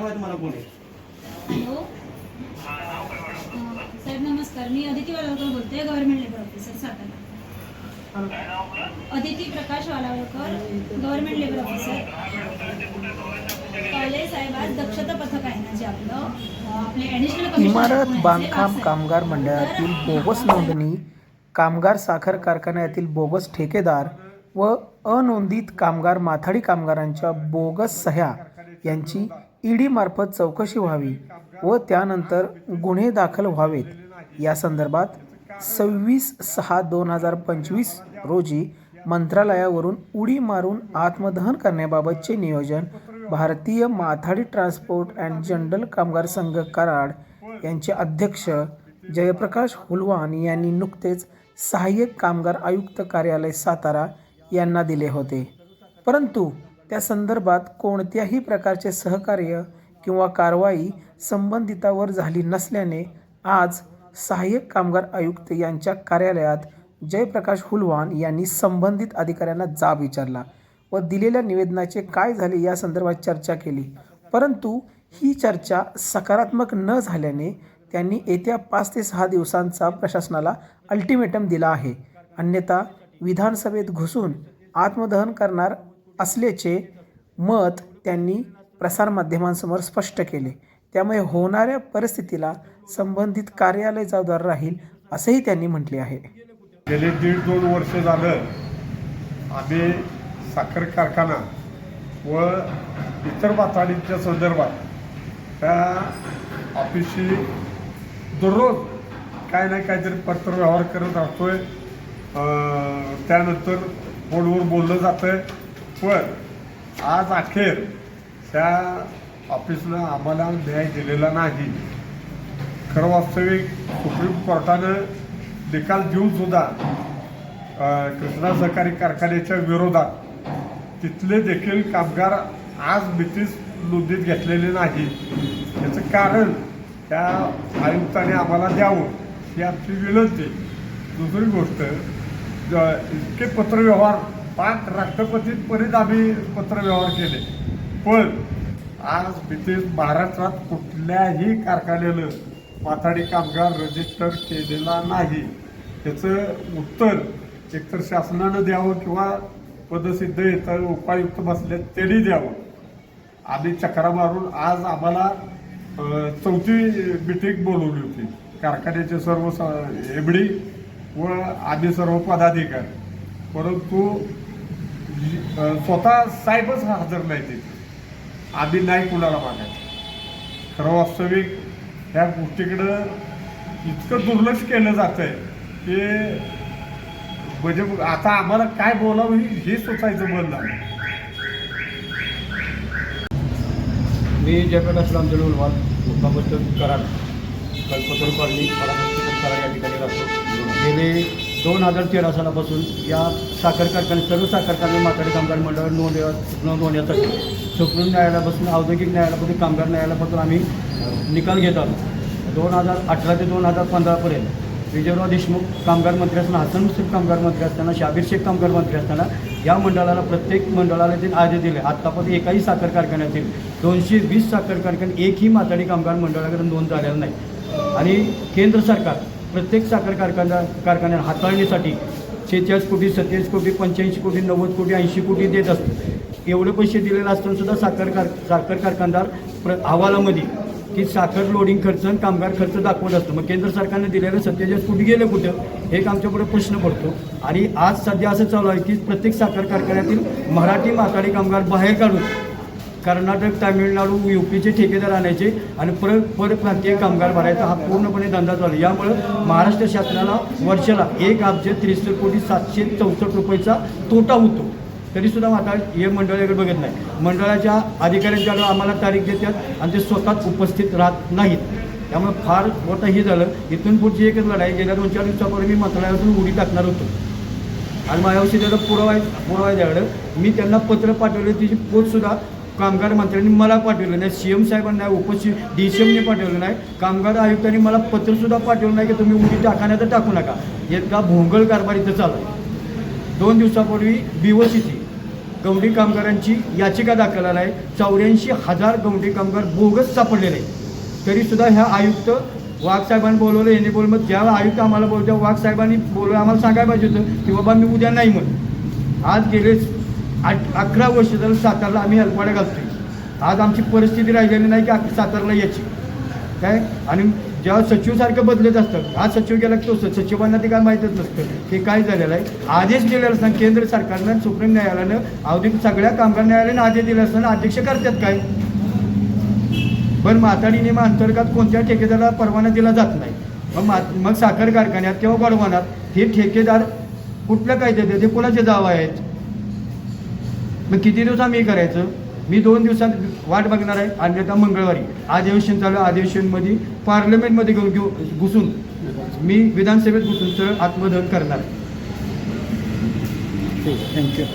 काय माहिती मला कोण? आहे हॅलो. अं, साहेब नमस्कार. मी अदिती वालावकर बोलते government labour officer Satara. Aditi Prakash Walavalkar government labour officer college साहेब आज दक्षता पथक आहे ना जे आपलं? अं, आपले ॲडिशनल कमिशनर इमारत पुण्याचे बांधकाम. कामगार मंडळातील बोगस नोंदणी कामगार साखर कारखान्यातील बोगस ठेकेदार व अनोंदित कामगार माथाडी कामगारांच्या बोगस सह्या यांची ईडीमार्फत चौकशी व्हावी व त्यानंतर गुन्हे दाखल व्हावेत. या संदर्भात सव्वीस सहा दोन हजार पंचवीस रोजी मंत्रालयावरून उडी मारून आत्मदहन करण्याबाबतचे नियोजन भारतीय माथाडी ट्रान्सपोर्ट अँड जनरल कामगार संघ कराड यांचे अध्यक्ष जयप्रकाश हुलवान यांनी नुकतेच सहाय्यक कामगार आयुक्त कार्यालय सातारा यांना दिले होते. परंतु त्या संदर्भात कोणत्याही प्रकारचे सहकार्य किंवा कारवाई संबंधितावर झाली नसल्याने आज सहाय्यक कामगार आयुक्त यांच्या कार्यालयात जयप्रकाश हुलवान यांनी संबंधित अधिकाऱ्यांना जाब विचारला व दिलेल्या निवेदनाचे काय झाले या संदर्भात चर्चा केली. परंतु ही चर्चा सकारात्मक न झाल्याने त्यांनी येत्या पाच ते सहा दिवसांचा प्रशासनाला अल्टिमेटम दिला आहे. अन्यथा विधानसभेत घुसून आत्मदहन करणार असल्याचे मत त्यांनी प्रसारमाध्यमांसमोर स्पष्ट केले. त्यामुळे होणाऱ्या परिस्थितीला संबंधित कार्यालय जबाबदार राहील असंही त्यांनी म्हटले आहे. गेले दीड दोन वर्ष झालं आम्ही साखर कारखाना व इतर माथाडींच्या संदर्भात त्या ऑफिसशी दररोज काय नाही काहीतरी पत्रव्यवहार करत राहतोय. त्यानंतर फोनवर बोललं जातं पण आज अखेर त्या ऑफिसनं आम्हाला न्याय दिलेला नाही. खरं वास्तविक सुप्रीम कोर्टानं निकाल देऊनसुद्धा कृष्णा सहकारी कारखान्याच्या विरोधात तिथले देखील कामगार आज मितीस नोंदीत घेतलेले नाही. याचं कारण त्या आयुक्ताने आम्हाला द्यावं ही आमची विनंती. दुसरी गोष्ट इतके पत्रव्यवहार पाच राष्ट्रपतींपर्यंत आम्ही पत्रव्यवहार केले. पण आज मितीस महाराष्ट्रात कुठल्याही कारखान्यानं माथाडी कामगार रजिस्टर केलेला नाही. त्याचं उत्तर एकतर शासनानं द्यावं किंवा पदसिद्ध येतं उपायुक्त बसले त्यांनी द्यावं. आम्ही चक्रा मारून आज आम्हाला चौथी मिटिंग बोलवली होती. कारखान्याचे सर्व एम डी व आम्ही सर्व पदाधिकारी. परंतु स्वतः साहेबच हजर नाही तिथे आम्ही नाही कुणाला मागायचं. खरं वास्तविक ह्या गोष्टीकडं इतकं दुर्लक्ष केलं जात आहे की म्हणजे आता आम्हाला काय बोलावं हे- हे सुचायचं बंद झालं. मी जयप्रकाश रामदेव उलवाल मुक्कामबद्दल कराड. कल्पतरू कॉलनी परामर्श कराड या ठिकाणी राहतो. गेले दोन हजार तेरा सालापासून या साखर कारखाने सर्व साखर कारखाने माथाडी कामगार मंडळ नोंद नोंद होण्यासाठी सुप्रीम न्यायालयापासून औद्योगिक न्यायालयापासून कामगार न्यायालयापासून आम्ही निकाल घेत आहोत दोन हजार अठरा ते दोन हजार पंधरापर्यंत विजयराव देशमुख कामगार मंत्री असताना हसन मुश्रीफ कामगार मंत्री असताना शाबीर शेख कामगार मंत्री असताना या मंडळाला प्रत्येक मंडळाला ते आदेश दिले. आत्तापर्यंत एकाही साखर कारखान्यातील दोनशे वीस साखर कारखाने एकही माथाडी कामगार मंडळाकडे नोंद झालेला नाही. आणि केंद्र सरकार प्रत्येक साखर कारखाना कारखान्या हाताळणीसाठी शेहेचाळीस कोटी सत्तेचाळीस कोटी पंच्याऐंशी कोटी नव्वद कोटी ऐंशी कोटी देत असतं. एवढे पैसे दिलेले असतानासुद्धा साखर कार साखर कारखानदार प्र अहवालामध्ये की साखर लोडिंग खर्च आणि कामगार खर्च दाखवत असतो. मग केंद्र सरकारने दिलेलं सत्तेचाळीस कोटी गेले कुठं? हे एक आमच्यापुढे प्रश्न पडतो. आणि आज सध्या असं चालू आहे की प्रत्येक साखर कारखान्यातील मराठी माथाडी कामगार बाहेर काढून कर्नाटक तामिळनाडू यू पीचे ठेकेदार आणायचे आणि परत परप्रांतीय कामगार भरायचा हा पूर्णपणे धंदा चालू यामुळं महाराष्ट्र शासनाला वर्षाला एक अब्ज त्रेसष्ट कोटी सातशे चौसष्ट रुपयेचा तोटा होतो. तरीसुद्धा आता हे मंडळाकडे बघत नाही. मंडळाच्या अधिकाऱ्यांच्याकडे आम्हाला तारीख देतात आणि ते स्वतःच उपस्थित राहत नाहीत. त्यामुळे फार मोठं हे झालं. इथून पुढची एकच लढाई. गेल्या दोन चार दिवसापूर्वी मी मंत्रालयातून उडी टाकणार होतो. आणि माझ्याविषयी त्याचा पुरावा पुरावा आहे मी त्यांना पत्र पाठवले तिची पोचसुद्धा कामगार मंत्र्यांनी मला पाठवलं नाही. सी एम साहेबांना नाही उपस्थित डी सी एमने पाठवलं नाही. कामगार आयुक्तांनी मला पत्रसुद्धा पाठवलं नाही की तुम्ही उडी टाका तर टाकू नका. इतका भोंगळ कारभार इथं चालू आहे. दोन दिवसापूर्वी बी ओ कामगारांची याचिका दाखल आला आहे चौऱ्याऐंशी हजार गौंडी कामगार बोगस सापडलेले आहेत. तरीसुद्धा ह्या आयुक्त वाघ साहेबांनी बोलवलं यांनी बोल मग ज्या आयुक्त आम्हाला बोलतो वाघ साहेबांनी बोलवलं आम्हाला सांगायला पाहिजे होतं की बाबा मी उद्या नाही म्हणून. आज गेले आठ अकरा वर्ष झालं सातारला आम्ही हेलपाड्या घालतोय. आज आमची परिस्थिती राहिलेली नाही की सातारला याची काय? आणि जेव्हा सचिवसारखं बदलत असतं आज सचिव गेला तो सचिवांना ते काय माहीतच नसतं. हे काय झालेलं आहे? आदेश दिलेला असताना केंद्र सरकारनं सुप्रीम न्यायालयानं अवधी सगळ्या कामगार न्यायालयानं आदेश दिले असताना अध्यक्ष करतात काय? पण माताडी नियमा अंतर्गत कोणत्या ठेकेदाराला परवाना दिला जात नाही. मग मा मग साखर कारखान्यात किंवा गोडवानात हे ठेकेदार कुठल्या कायद्यात ते कोणाचे दावा आहेत? मग किती दिवस आम्ही हे करायचं? मी दोन दिवसात वाट बघणार आहे अन्यथा मंगळवारी. अधिवेशन चालू अधिवेशनमध्ये पार्लमेंटमध्ये घेऊन घेऊ घुसून. मी विधानसभेत घुसून आत्मदहन करणार आहे थँक्यू.